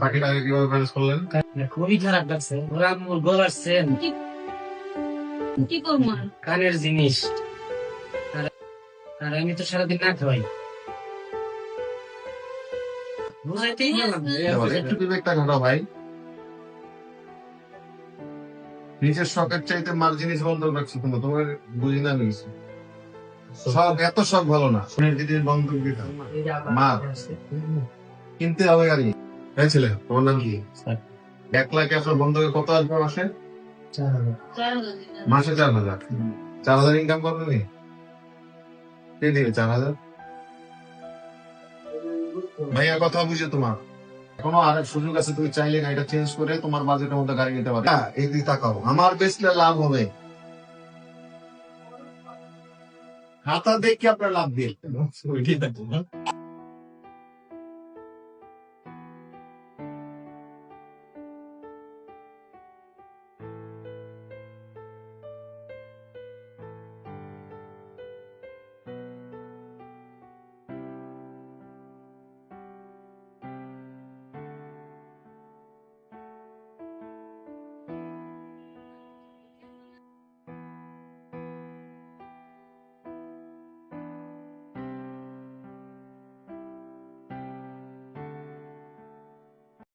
বাকি টাকা কীভাবে ম্যানেজ করলেন? খুবই খারাপ লাগছে। ওরা মোর গলার সেন কি করব কানের জিনিস। আর- আর আমি তো সারাদিন না খাওয়াই। বুঝাইতেই গেলাম একটু বিবেকটা ঘাটো ভাই। নিজের শখের চাইতে মার জিনিস বন্ধ রাখছো তোমরা তোমার বুঝি না কিছু। শখ। এত শখ ভালো না। জিনিস বন্ধ দিতে মা। কিনতে হবে গাড়ি। হ্যাঁ ছেলে তোমার নাম কি? এক লাখ একশো বন্ধকে কত আসবে মাসে। মাসে চার হাজার? চার হাজার ইনকাম করবে নি? কে দিবে চার হাজার। ভাইয়া কথা বুঝে তোমার। কোনো আর সুযোগ আছে তুমি চাইলে গাড়িটা চেঞ্জ করে তোমার বাজেটের মধ্যে গাড়ি নিতে পারবে হ্যাঁ এই দিকে তাকাও। আমার বেচলে লাভ হবে। হাতা দেখে আপনার লাভ দিয়ে।